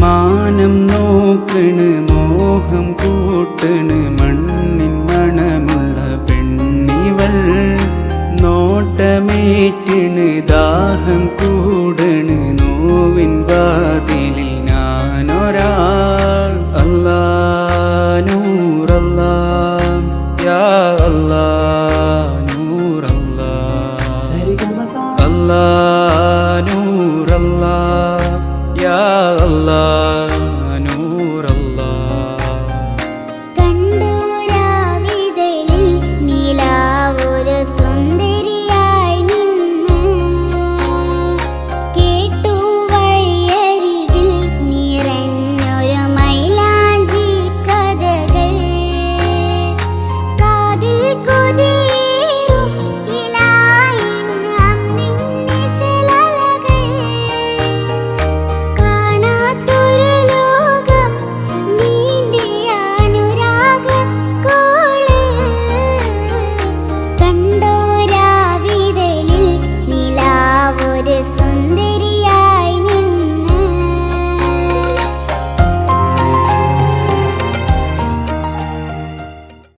മാനം നോക്കണ് മോഹം കൂട്ടണ് മണ്ണിൻ മണമുള്ള പെണ്ണിവൾ. നോട്ടമേറ്റണ് ദാഹം കൂടണ് നോവിൻ വാതിലിൽ ഞാനൊരാ അല്ലാ നൂറല്ലാ യാ അല്ലാ.